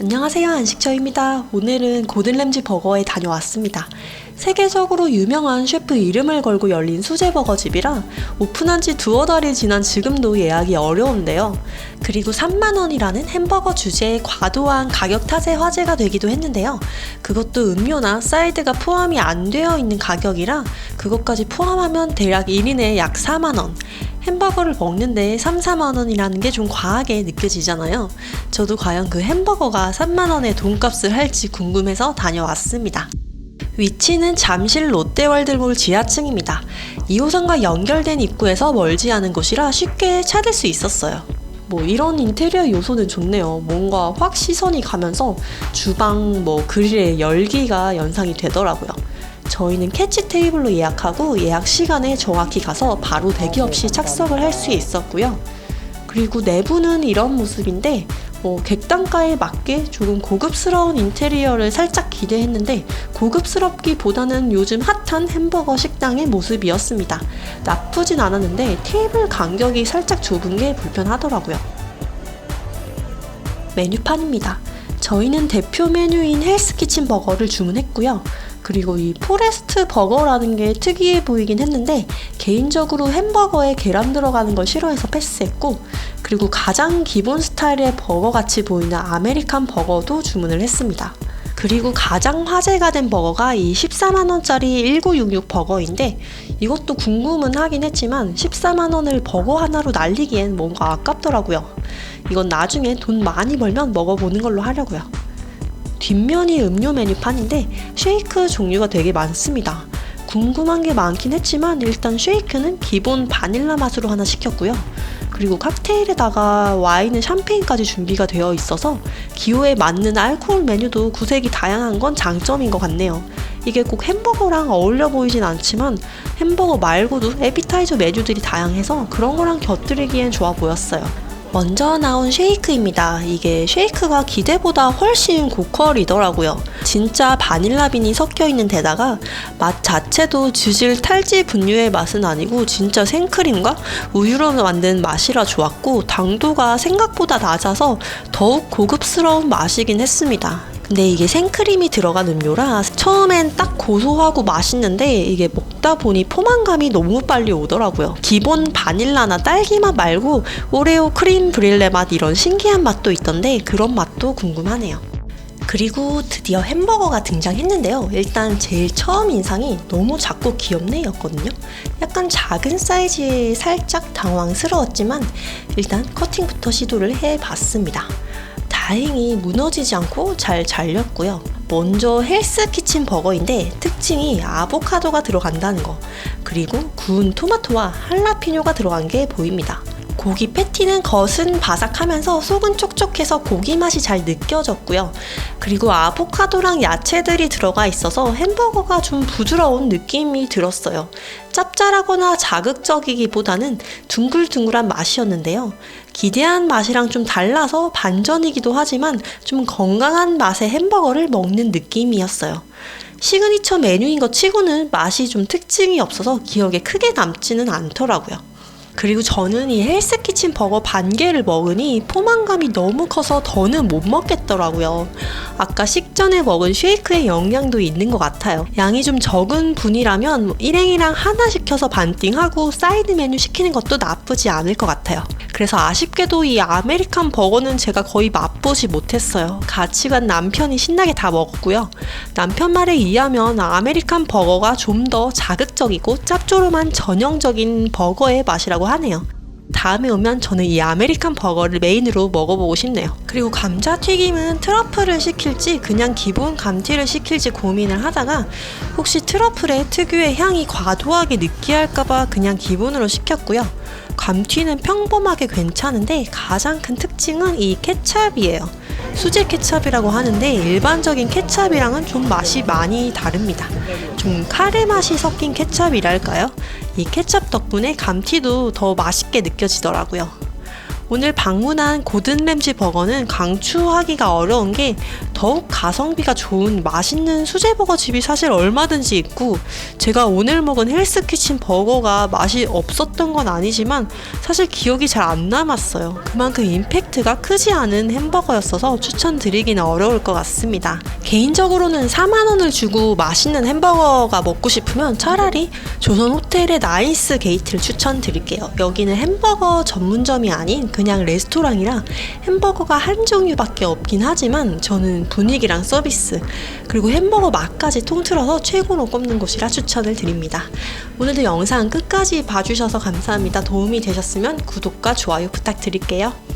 안녕하세요 안식처입니다. 오늘은 고든 램지 버거에 다녀왔습니다. 세계적으로 유명한 셰프 이름을 걸고 열린 수제 버거 집이라 오픈한 지 두어 달이 지난 지금도 예약이 어려운데요. 그리고 3만원이라는 햄버거 주제에 과도한 가격 탓에 화제가 되기도 했는데요. 그것도 음료나 사이드가 포함이 안 되어 있는 가격이라 그것까지 포함하면 대략 1인에 약 4만원. 햄버거를 먹는데 3, 4만 원이라는 게 좀 과하게 느껴지잖아요. 저도 과연 그 햄버거가 3만 원의 돈값을 할지 궁금해서 다녀왔습니다. 위치는 잠실 롯데월드몰 지하층입니다. 2호선과 연결된 입구에서 멀지 않은 곳이라 쉽게 찾을 수 있었어요. 뭐 이런 인테리어 요소는 좋네요. 뭔가 확 시선이 가면서 주방 뭐 그릴의 열기가 연상이 되더라고요. 저희는 캐치 테이블로 예약하고 예약 시간에 정확히 가서 바로 대기 없이 착석을 할 수 있었고요. 그리고 내부는 이런 모습인데 뭐 객단가에 맞게 조금 고급스러운 인테리어를 살짝 기대했는데 고급스럽기보다는 요즘 핫한 햄버거 식당의 모습이었습니다. 나쁘진 않았는데 테이블 간격이 살짝 좁은 게 불편하더라고요. 메뉴판입니다. 저희는 대표 메뉴인 헬스키친 버거를 주문했고요. 그리고 이 포레스트 버거라는 게 특이해 보이긴 했는데 개인적으로 햄버거에 계란 들어가는 걸 싫어해서 패스했고 그리고 가장 기본 스타일의 버거 같이 보이는 아메리칸 버거도 주문을 했습니다. 그리고 가장 화제가 된 버거가 이 14만원짜리 1966 버거인데 이것도 궁금은 하긴 했지만 14만원을 버거 하나로 날리기엔 뭔가 아깝더라고요. 이건 나중에 돈 많이 벌면 먹어보는 걸로 하려고요. 뒷면이 음료 메뉴판인데 쉐이크 종류가 되게 많습니다. 궁금한 게 많긴 했지만 일단 쉐이크는 기본 바닐라 맛으로 하나 시켰고요. 그리고 칵테일에다가 와인은 샴페인까지 준비가 되어 있어서 기호에 맞는 알코올 메뉴도 구색이 다양한 건 장점인 것 같네요. 이게 꼭 햄버거랑 어울려 보이진 않지만 햄버거 말고도 에피타이저 메뉴들이 다양해서 그런 거랑 곁들이기엔 좋아 보였어요. 먼저 나온 쉐이크입니다. 이게 쉐이크가 기대보다 훨씬 고퀄이더라고요. 진짜 바닐라빈이 섞여 있는 데다가 맛 자체도 주질 탈지 분유의 맛은 아니고 진짜 생크림과 우유로 만든 맛이라 좋았고 당도가 생각보다 낮아서 더욱 고급스러운 맛이긴 했습니다. 근데 이게 생크림이 들어간 음료라 처음엔 딱 고소하고 맛있는데 이게 먹다 보니 포만감이 너무 빨리 오더라고요. 기본 바닐라나 딸기 맛 말고 오레오 크림 브릴레 맛 이런 신기한 맛도 있던데 그런 맛도 궁금하네요. 그리고 드디어 햄버거가 등장했는데요. 일단 제일 처음 인상이 너무 작고 귀엽네였거든요. 약간 작은 사이즈에 살짝 당황스러웠지만 일단 커팅부터 시도를 해봤습니다. 다행히 무너지지 않고 잘 잘렸고요. 먼저 헬스 키친 버거인데 특징이 아보카도가 들어간다는 거, 그리고 구운 토마토와 할라피뇨가 들어간 게 보입니다. 고기 패티는 겉은 바삭하면서 속은 촉촉해서 고기 맛이 잘 느껴졌고요. 그리고 아보카도랑 야채들이 들어가 있어서 햄버거가 좀 부드러운 느낌이 들었어요. 짭짤하거나 자극적이기보다는 둥글둥글한 맛이었는데요. 기대한 맛이랑 좀 달라서 반전이기도 하지만 좀 건강한 맛의 햄버거를 먹는 느낌이었어요. 시그니처 메뉴인 것 치고는 맛이 좀 특징이 없어서 기억에 크게 남지는 않더라고요. 그리고 저는 이 헬스키친 버거 반 개를 먹으니 포만감이 너무 커서 더는 못 먹겠더라고요. 아까 식전에 먹은 쉐이크의 영향도 있는 것 같아요. 양이 좀 적은 분이라면 일행이랑 하나 시켜서 반띵하고 사이드 메뉴 시키는 것도 나쁘지 않을 것 같아요. 그래서 아쉽게도 이 아메리칸 버거는 제가 거의 맛보지 못했어요. 같이 간 남편이 신나게 다 먹었고요. 남편 말에 의하면 아메리칸 버거가 좀 더 자극적이고 짭조름한 전형적인 버거의 맛이라 고 하네요. 다음에 오면 저는 이 아메리칸 버거를 메인으로 먹어보고 싶네요. 그리고 감자튀김은 트러플을 시킬지 그냥 기본 감튀를 시킬지 고민을 하다가 혹시 트러플의 특유의 향이 과도하게 느끼할까봐 그냥 기본으로 시켰고요. 감튀는 평범하게 괜찮은데 가장 큰 특징은 이 케찹이에요. 수제 케찹이라고 하는데 일반적인 케찹이랑은 좀 맛이 많이 다릅니다. 좀 카레 맛이 섞인 케찹이랄까요? 이 케찹 덕분에 감튀도 더 맛있게 느껴지더라고요. 오늘 방문한 고든 램지 버거는 강추하기가 어려운 게 더욱 가성비가 좋은 맛있는 수제 버거 집이 사실 얼마든지 있고 제가 오늘 먹은 헬스 키친 버거가 맛이 없었던 건 아니지만 사실 기억이 잘 안 남았어요. 그만큼 임팩트가 크지 않은 햄버거였어서 추천드리기는 어려울 것 같습니다. 개인적으로는 4만 원을 주고 맛있는 햄버거가 먹고 싶으면 차라리 조선 호텔의 나이스 게이트를 추천드릴게요. 여기는 햄버거 전문점이 아닌 그냥 레스토랑이라 햄버거가 한 종류밖에 없긴 하지만 저는 분위기랑 서비스 그리고 햄버거 맛까지 통틀어서 최고로 꼽는 곳이라 추천을 드립니다. 오늘도 영상 끝까지 봐주셔서 감사합니다. 도움이 되셨으면 구독과 좋아요 부탁드릴게요.